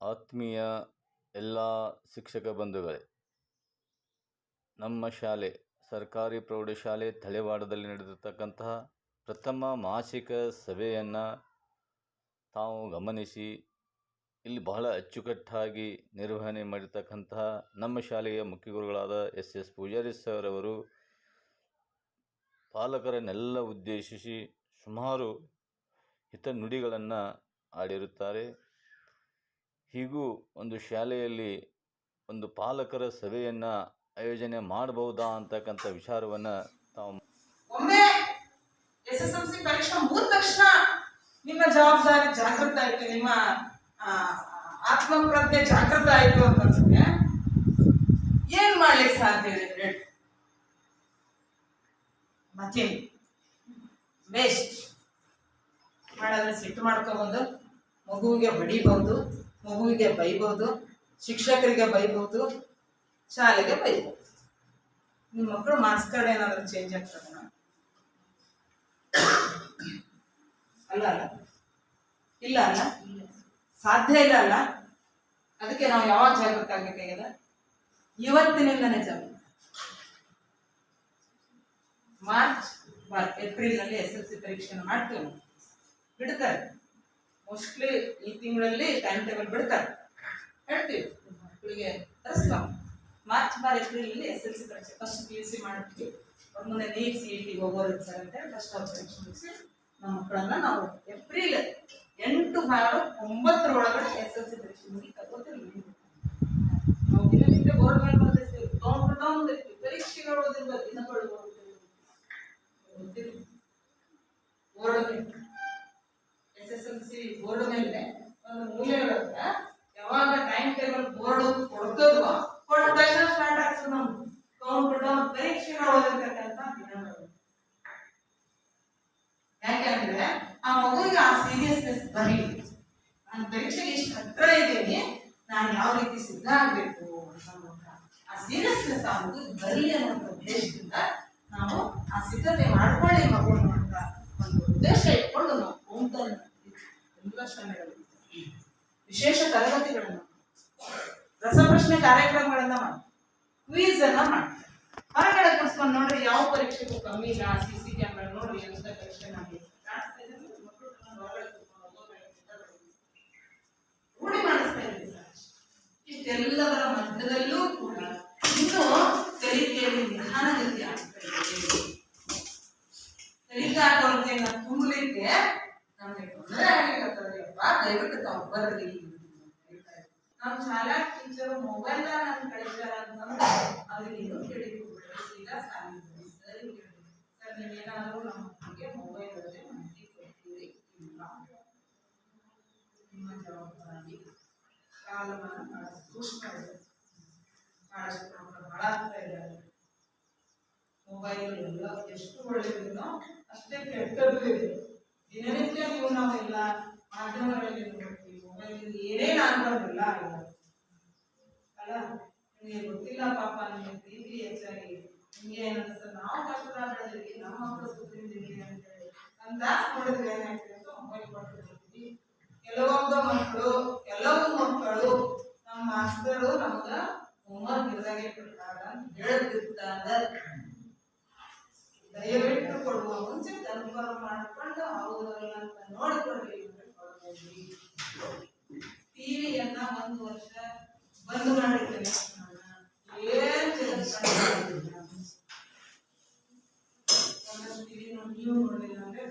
ಆತ್ಮೀಯ ಎಲ್ಲ ಶಿಕ್ಷಕ ಬಂಧುಗಳೇ, ನಮ್ಮ ಶಾಲೆ, ಸರ್ಕಾರಿ ಪ್ರೌಢಶಾಲೆ ತಳೆವಾಡದಲ್ಲಿ ನಡೆದಿರ್ತಕ್ಕಂತಹ ಪ್ರಥಮ ಮಾಸಿಕ ಸಭೆಯನ್ನು ತಾವು ಗಮನಿಸಿ, ಇಲ್ಲಿ ಬಹಳ ಅಚ್ಚುಕಟ್ಟಾಗಿ ನಿರ್ವಹಣೆ ಮಾಡಿರ್ತಕ್ಕಂತಹ ನಮ್ಮ ಶಾಲೆಯ ಮುಖ್ಯ ಗುರುಗಳಾದ ಎಸ್. ಎಸ್. ಪೂಜಾರಿ ಸರ್ ಅವರು ಪಾಲಕರನ್ನೆಲ್ಲ ಉದ್ದೇಶಿಸಿ ಸುಮಾರು ಹಿತನುಡಿಗಳನ್ನು ಆಡಿರುತ್ತಾರೆ. ಹೀಗೂ ಒಂದು ಶಾಲೆಯಲ್ಲಿ ಒಂದು ಪಾಲಕರ ಸಭೆಯನ್ನು ಆಯೋಜನೆ ಮಾಡಬಹುದಾ ಅಂತಕ್ಕಂಥ ವಿಚಾರವನ್ನು ತಾವು ಒಮ್ಮೆ ಎಸ್ ಪರೀಕ್ಷೆ ತಕ್ಷಣ ನಿಮ್ಮ ಜವಾಬ್ದಾರಿ ಜಾಗೃತ ಆಯ್ತು, ನಿಮ್ಮ ಆತ್ಮಪ್ರಜ್ಞೆ ಜಾಗೃತ ಆಯ್ತು ಅಂತಂದ್ರೆ ಏನ್ ಮಾಡ್ಲಿಕ್ಕೆ ಸಾಧ್ಯ ಇದೆ ಹೇಳಿ? ಮತ್ತೇನು? ವೇಸ್ಟ್ ಮಾಡಿದ್ರೆ ಸಿಟ್ಟು ಮಾಡ್ಕೊಬಂದು ಮಗುವಿಗೆ ಹೊಡಿಬಹುದು. ಮಗುವಿಗೆ ಬೈಬಹುದು, ಶಿಕ್ಷಕರಿಗೆ ಬೈಬಹುದು, ಶಾಲೆಗೆ ಬೈಬಹುದು. ನಿಮ್ಮ ಮಕ್ಕಳು ಮಾರ್ಕ್ಸ್ ಕಾರ್ಡ್ ಏನಾದರೂ ಚೇಂಜ್ ಆಗ್ತದ? ಅಲ್ಲ ಅಲ್ಲ. ಇಲ್ಲ ಅಲ್ಲ. ಸಾಧ್ಯ ಇಲ್ಲ ಅಲ್ಲ. ಅದಕ್ಕೆ ನಾವು ಯಾವಾಗ ಜಾಗೃತ ಆಗ್ಬೇಕಾಗಿದೆ ಇವತ್ತಿನಿಂದನೇ ಜಾಗೃತ. ಮಾರ್ಚ್ ಏಪ್ರಿಲ್ನಲ್ಲಿ ಎಸ್ ಎಲ್ ಸಿ ಪರೀಕ್ಷೆಯನ್ನು ಮಾಡ್ತೇವೆ. ಬಿಡ್ತಾರೆ. ಮೋಸ್ಟ್ಲಿ ಈ ತಿಂಗಳಲ್ಲಿ ಟೈಮ್ ಟೇಬಲ್ ಬಿಡ್ತಾರೆ. ಹೇಳ್ತೀವಿ. ಮಕ್ಕಳಿಗೆ ತರಿಸ್ಲಾಮ ಮಾರ್ಚ್ ಬಾರ್ ಏಪ್ರಿಲ್ ಅಲ್ಲಿ ಎಸ್ ಎಲ್ ಸಿ ಪರೀಕ್ಷೆ. ಫಸ್ಟ್ ಪಿ ಯು ಸಿ ಮಾಡ್ತೀವಿ. ಅವ್ರ ಮುಂದೆ ನೀಟ್ ಸಿ ಇ ಟಿ ಹೋಗೋರು ಸರ್ ಅಂತ ಫಸ್ಟ್ ಅವ್ರ ಪರೀಕ್ಷೆ ಮುಗಿಸಿ ನಮ್ಮ ಮಕ್ಕಳನ್ನ ನಾವು ಏಪ್ರಿಲ್ ಎಂಟು ಬಾರ ಒಂಬತ್ತರ ಒಳಗಡೆ ಎಸ್ ಎಲ್ ಸಿ ಪರೀಕ್ಷೆ ಮುಗಿ ತಗೋತೀವಿ. ನಾವು ದಿನನಿತ್ಯ ಬೋರ್ಡ್ ಮೇಲೆ ಬರ್ದಿರ್ತೀವಿ ಡೌನ್ ಡೌನ್ ಇರ್ತೀವಿ. ಪರೀಕ್ಷೆಗಳು ಓದಿರುವ ದಿನಗಳು ಬೋರ್ಡ್ ಒಂದು ಮೂಲೆ ಒಳಗ ಯಾವಾಗ ಟೈಮ್ ಟೇಬಲ್ ಬೋರ್ಡ್ ಕೊಡ್ತದೋ ಕೊಟ್ಟ ತಕ್ಷಣ ಸ್ಟಾರ್ಟ್ ಆಗ್ತದೆ ನಮ್ಗೆ ಕೌಂಟ್ ಪರೀಕ್ಷೆಗಳು ಓದಿರ್ತಕ್ಕಂಥ ದಿನಗಳು. ಯಾಕೆಂದ್ರೆ ಆ ಮಗುವಿಗೆ ಆ ಸೀರಿಯಸ್ನೆಸ್ ಬರೀ ನಾನು ಪರೀಕ್ಷೆಗೆ ಇಷ್ಟು ಹತ್ರ ಇದ್ದೀನಿ, ನಾನು ಯಾವ ರೀತಿ ಸಿದ್ಧ ಆಗ್ಬೇಕು ಅಂತ ಆ ಸೀರಿಯಸ್ನೆಸ್ ಆ ಮಗುವಿಗೆ ಬರಲಿ ಅನ್ನೋ ಉದ್ದೇಶದಿಂದ ನಾವು ಆ ಸಿದ್ಧತೆ ಮಾಡ್ಕೊಳ್ಳಿ ಮಗು ಅನ್ನುವಂಥ ಒಂದು ಉದ್ದೇಶ ಇಟ್ಕೊಂಡು ನಾವು ಕೌಂಟರ್ ಎಲ್ಲ ವಿಶೇಷ ತರಗತಿಗಳನ್ನು ರಸಪ್ರಶ್ನೆ ಕಾರ್ಯಕ್ರಮಗಳನ್ನ ಮಾಡಿ ಕ್ವೀಸ್ ಅನ್ನ ಮಾಡಿ ಹೊರಗಡೆ ಕೂರಿಸ್ಕೊಂಡು ನೋಡ್ರಿ ಯಾವ ಪರೀಕ್ಷೆಗೂ ಕಮ್ಮಿ ಇಲ್ಲ ಸಿ ಸಿ ಕ್ಯಾಮ್ರಾ ನೋಡ್ರಿ ಎಂತ ಪರೀಕ್ಷೆ ಮಾಡಿ ದಯವಿಟ್ಟು ತಾವು ಬರ್ರಿ ನಮ್ಮ ಶಾಲಾ ಟೀಚರ್ ಮೊಬೈಲ್ ನಾನು ಕಳಿಸ್ಯಾರ ಅಂತಂದ್ರೆ ಅವ್ರಿಗೆ ಇನ್ನೂ ಕೇಳಿದ್ರು ಈಗ ಸಾಲಿ ಸರಿ ಸರ್ ನೀವೇನಾದ್ರೂ ನಮ್ಮ ಮಕ್ಕಳಿಗೆ ಮೊಬೈಲ್ ಬಗ್ಗೆ ಮಾಹಿತಿ ಕೊಡ್ತೀರಿ ಇಲ್ಲ ನಿಮ್ಮ ಜವಾಬ್ದಾರಿ ಕಾಲವನ್ನು ಬಹಳ ಸೂಕ್ಷ್ಮ ಇದೆ ಬಹಳಷ್ಟು ಮಕ್ಕಳು ಹಾಳಾಗ್ತಾ ಇದ್ದಾರೆ ಮೊಬೈಲ್ ಎಲ್ಲ ಎಷ್ಟು ಒಳ್ಳೆಯದಿದೋ ಅಷ್ಟೇ ಕೆಟ್ಟದ್ದು ಇದೆ ದಿನನಿತ್ಯ ನೀವು ನಾವೆಲ್ಲ ಮಾಧ್ಯಮಗಳಲ್ಲಿ ನೋಡ್ತೀವಿ ಮೊಬೈಲ್ ಏನೇನು ಅನ್ಕೊಂಡಿಲ್ಲ ಅಲ್ಲ, ನಿಮಗೆ ಗೊತ್ತಿಲ್ಲ ಪಾಪ, ನಿಮಗೆ ಪ್ರೀತಿ ಹೆಚ್ಚಾಗಿ, ನಿಮಗೆ ಏನನ್ಸುತ್ತೆ ನಾವು ಕಷ್ಟದ ಬೆಳೆದಿದ್ವಿ ನಮ್ಮ ಮಕ್ಕಳು ಸುತ್ತಿದ್ದೀವಿ ಅಂತ ಹೇಳಿ ನಮ್ಮ ದಾಸ್ ನೋಡಿದ್ರೆ ಏನಾಗ್ತದೆ ಅಂತ ಮೊಬೈಲ್ ಕೊಟ್ಟಿರ್ತೀವಿ ಕೆಲವೊಂದು ಮಕ್ಕಳು ಕೆಲವು ಮಕ್ಕಳು, ನಮ್ಮ ಮಾಸ್ತರು ನಮ್ಗೆ ಹೋಮ್ವರ್ಕ್ ಇದ್ದಾಗೆ ಕೊಡ್ತಾರ ಹೇಳ್ತಿರ್ತಾರೆ ದಯವಿಟ್ಟು ಕೊಡುವ ಮುಂಚೆ ಕನ್ಫರ್ಮ್ ಮಾಡ್ಕೊಂಡು ಹೌದಲ್ಲ ಅಂತ ನೋಡ್ಕೊಳ್ರಿ ಒಂದು ವರ್ಷ ಬಂದ್ ಮಾಡಿರ್ತೇನೆ ಏನ್ ಟಿವಿ ನೀವು ನೋಡಿಲ್ಲ ಅಂದ್ರೆ